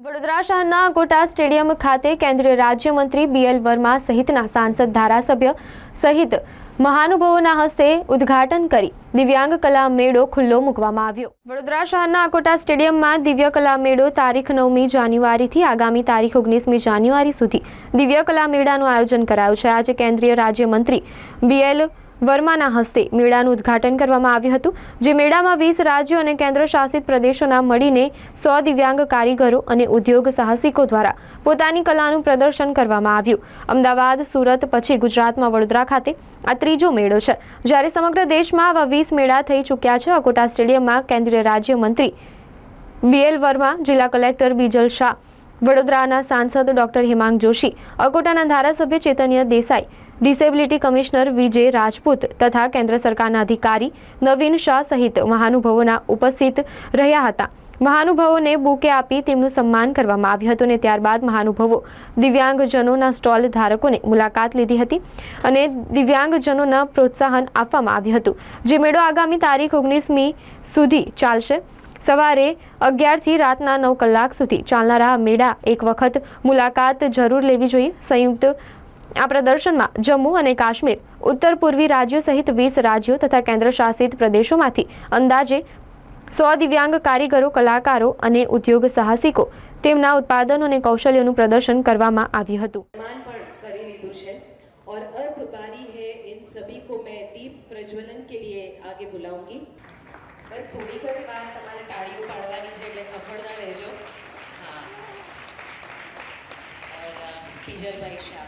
વડોદરા શહેરના quota stadium ખાતે કેન્દ્રીય રાજ્યમંત્રી બીએલ વર્મા સહિતના સાંસદ ધારાસભ્ય સહિત મહાનુભાવોના હસ્તે ઉદ્ઘાટન કરી દિવ્યાંગ કલા મેળો ખુલ્લો મૂકવામાં આવ્યો. વડોદરા શહેરના અકોટા સ્ટેડિયમમાં દિવ્ય કલા મેળો તારીખ નવમી જાન્યુઆરીથી આગામી તારીખ ઓગણીસમી જાન્યુઆરી સુધી દિવ્ય કલા મેળાનું આયોજન કરાયું છે. આજે કેન્દ્રીય રાજ્યમંત્રી બીએલ વર્માના હસ્તે મેળાનું ઉદ્ઘાટન કરવામાં આવ્યું હતું, જે મેળામાં વીસ રાજ્યો અને કેન્દ્ર શાસિત પ્રદેશોના મળીને સો દિવ્યાંગ કારીગરો અને ઉદ્યોગ સાહસિકો દ્વારા પોતાની કલાનું પ્રદર્શન કરવામાં આવ્યું. અમદાવાદ, સુરત, પછી ગુજરાતમાં વડોદરા ખાતે આ ત્રીજો મેળો છે. જ્યારે સમગ્ર દેશમાં આવા વીસ મેળા થઈ ચૂક્યા છે, અકોટા સ્ટેડિયમમાં કેન્દ્રીય રાજ્યમંત્રી બીએલ વર્મા, જિલ્લા કલેક્ટર બીજલ શાહ, વડોદરાના સાંસદ ડોક્ટર હિમાંગ જોશી, અકોટાના ધારાસભ્ય ચેતન્ય દેસાઈ ડિસેબિલિટી કમિશનર વિજય રાજપૂત તથા કેન્દ્ર સરકારના અધિકારી નવીન શાહ સહિત મહાનુભાવોના ઉપસ્થિત રહ્યા હતા. મહાનુભાવોને બુકે આપી તેમનું સન્માન કરવામાં આવ્યું હતું અને ત્યારબાદ મહાનુભાવો દિવ્યાંગજનોના સ્ટોલ ધારકોને મુલાકાત લીધી હતી અને દિવ્યાંગજનોના પ્રોત્સાહન આપવામાં આવ્યું હતું. જે મેળો આગામી તારીખ ઓગણીસમી સુધી ચાલશે. સવારે અગિયારથી રાતના નવ કલાક સુધી ચાલનારા મેળા એક વખત મુલાકાત જરૂર લેવી જોઈએ. સંયુક્ત આ પ્રદર્શનમાં જમ્મુ અને કાશ્મીર ઉત્તર પૂર્વી રાજ્યો સહિત વીસ રાજ્યો તથા કેન્દ્ર શાસિત પ્રદેશોમાંથી અંદાજે સો દિવ્યાંગ કારીગરો કલાકારો અને ઉદ્યોગ સાહસિકો તેમના ઉત્પાદનો અને કૌશલ્યોનું પ્રદર્શન કરવામાં આવ્યું હતું सम्मान पण કરી લીધું છે और अब बारी है इन सभी को मैं दीप प्रज्वलन के लिए आगे बुलाऊंगी બસ થોડીક જ વાર તમારે તાળીઓ પાડવાની છે એટલે ખખડતા રહેજો હા और अ, પીજલભાઈ શાહ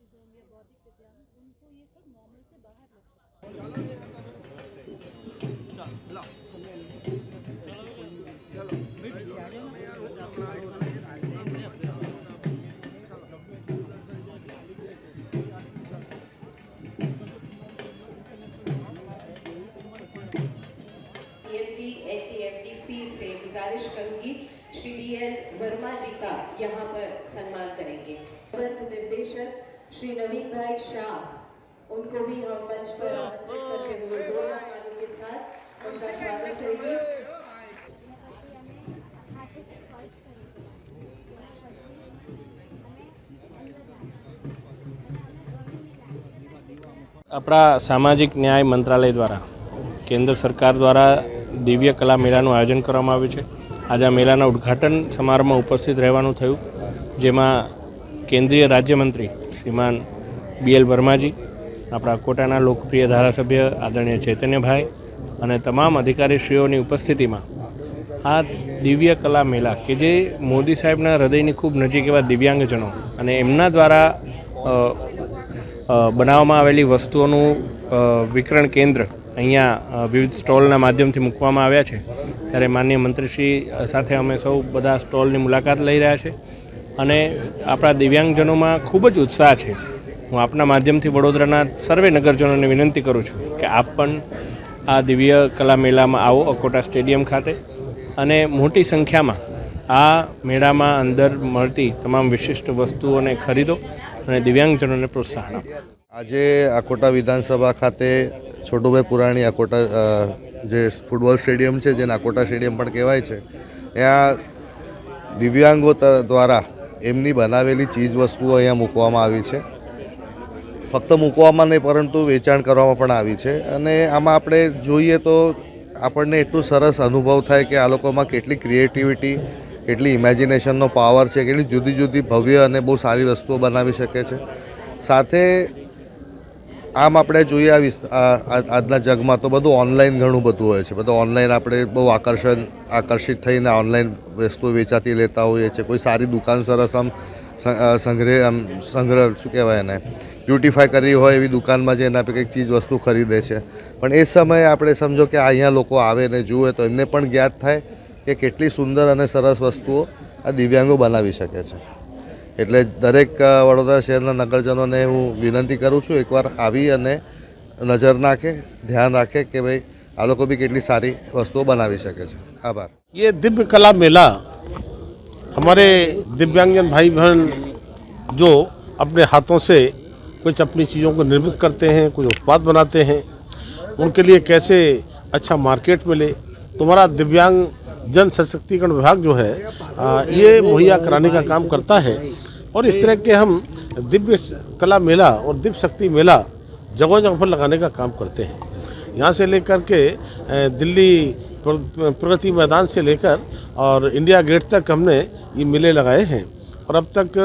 ऑटिज्म या बौद्धिक दिव्यांग उनको ये सब नॉर्मल से बाहर है। एनटीएफडीसी से गुजारिश करूँगी श्री बी एल वर्मा जी का यहाँ पर सम्मान करेंगे। प्रबंध निर्देशक श्री नवीन भाई शाह उनको भी हम मंच पर आमंत्रित करके हुए जोरदार तालियों के साथ उनका स्वागत करेंगे આપણા સામાજિક ન્યાય મંત્રાલય દ્વારા કેન્દ્ર સરકાર દ્વારા દિવ્ય કલા મેળાનું આયોજન કરવામાં આવ્યું છે આજે આ મેળાના ઉદ્ઘાટન સમારોહમાં ઉપસ્થિત રહેવાનું થયું જેમાં કેન્દ્રીય રાજ્યમંત્રી શ્રીમાન બી એલ વર્માજી, આપણા કોટાના લોકપ્રિય ધારાસભ્ય આદરણીય ચૈતન્યભાઈ અને તમામ અધિકારીશ્રીઓની ઉપસ્થિતિમાં આ દિવ્ય કલા મેળા કે જે મોદી સાહેબના હૃદયની ખૂબ નજીક એવા દિવ્યાંગજનો અને એમના દ્વારા બનાવવામાં આવેલી વસ્તુઓનું વિકરણ કેન્દ્ર અહીંયા વિવિધ સ્ટોલના માધ્યમથી મૂકવામાં આવ્યા છે. ત્યારે માનનીય મંત્રીશ્રી સાથે અમે સૌ બધા સ્ટોલની મુલાકાત લઈ રહ્યા છે. અને આપણા દિવ્યાંગજનોમાં ખૂબ જ ઉત્સાહ છે. હું આપના માધ્યમથી વડોદરાના સર્વે નગરજનોને વિનંતી કરું છું કે આપ પણ આ દિવ્ય કલા મેળામાં આવો અકોટા સ્ટેડિયમ ખાતે અને મોટી સંખ્યામાં આ મેળામાં અંદર મળતી તમામ વિશિષ્ટ વસ્તુઓને ખરીદો અને દિવ્યાંગજનોને પ્રોત્સાહન આપો. આજે અકોટા વિધાનસભા ખાતે છોટુભાઈ પુરાણી અકોટા જે ફૂટબોલ સ્ટેડિયમ છે, જેને અકોટા સ્ટેડિયમ પણ કહેવાય છે ત્યાં દિવ્યાંગો દ્વારા એમની બનાવેલી ચીજ વસ્તુઓ અહીંયા મૂકવામાં આવી છે. ફક્ત મૂકવામાં નહીં, પરંતુ વેચાણ કરવામાં પણ આવી છે. અને આમાં આપણે જોઈએ તો આપણને એટલું સરસ અનુભવ થાય કે આ લોકોમાં કેટલી ક્રિએટિવિટી કેટલી ઇમેજિનેશનનો પાવર છે, કેટલી જુદી જુદી ભવ્ય અને બહુ સારી વસ્તુઓ બનાવી શકે છે. સાથે આમ આપણે જોઈએ આ આજના જગમાં તો બધું ઓનલાઈન ઘણું બધું હોય છે. બધું ઓનલાઈન આપણે બહુ આકર્ષણ આકર્ષિત થઈને ઓનલાઈન વસ્તુઓ વેચાતી લેતા હોઈએ છીએ. કોઈ સારી દુકાન સરસ આમ સંગ્રહ આમ સંગ્રહ, શું કહેવાય એને? બ્યુટિફાય કરી હોય એવી દુકાનમાં જઈને આપણે કંઈક ચીજ વસ્તુ ખરીદે છે. પણ એ સમયે આપણે સમજો કે અહીંયા લોકો આવે ને જુએ તો એમને પણ જ્ઞાત થાય કે કેટલી સુંદર અને સરસ વસ્તુઓ આ દિવ્યાંગો બનાવી શકે છે. એટલે દરેક અ, વડોદરા શહેરના નગરજનોને હું વિનંતી કરું છું એકવાર આવી અને નજર નાખે ધ્યાન રાખે કે ભાઈ આ લોકો બી કેટલી સારી વસ્તુઓ બનાવી શકે છે આભાર ये दिव्य कला मेला हमारे दिव्यांगजन भाई बहन जो अपने हाथों से कुछ अपनी चीज़ों को निर्मित करते हैं कुछ उत्पाद बनाते हैं उनके लिए कैसे अच्छा मार्केट मिले तुम्हारा दिव्यांग जन सशक्तिकरण विभाग जो है आ, ये मुहैया कराने का काम करता है और इस तरह के हम दिव्य कला मेला और दिव्य शक्ति मेला जगह जगह पर लगाने का काम करते हैं। यहाँ से लेकर के दिल्ली प्रगति मैदान से लेकर और इंडिया गेट तक हमने ये मेले लगाए हैं। और अब तक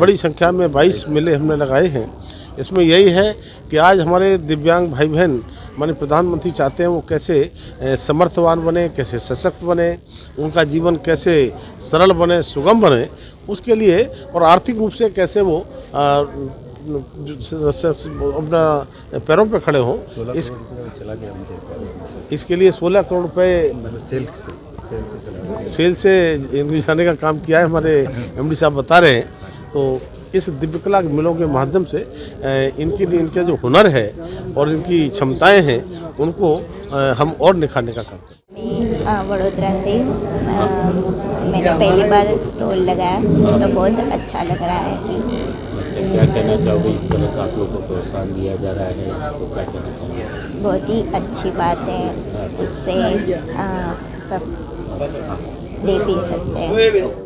बड़ी संख्या में 22 मेले हमने लगाए हैं। इसमें यही है कि आज हमारे दिव्यांग भाई बहन माने प्रधानमंत्री चाहते हैं वो कैसे समर्थवान बने कैसे सशक्त बने उनका जीवन कैसे सरल बने सुगम बने उसके लिए और आर्थिक रूप से कैसे वो अपना पैरों पे खड़े हों इस इसके लिए 16 करोड़ रुपए सेल से सेल से इनके जाने का काम किया है हमारे एमडी साहब बता रहे हैं तो इस दिव्यकला के मेलों के माध्यम से इनके लिए इनका जो हुनर है और इनकी क्षमताएँ हैं उनको हम और निखारने का काम करें। मैं वडोदरा से मैंने पहली बार स्टॉल लगाया तो बहुत अच्छा लग रहा है कि क्या कहना चाहोगे इस तरह का आप लोगों को प्रोत्साहन दिया जा रहा है? तो क्या कहना चाहोगे? बहुत ही अच्छी बात है। इससे अ, सब दे भी सकते हैं।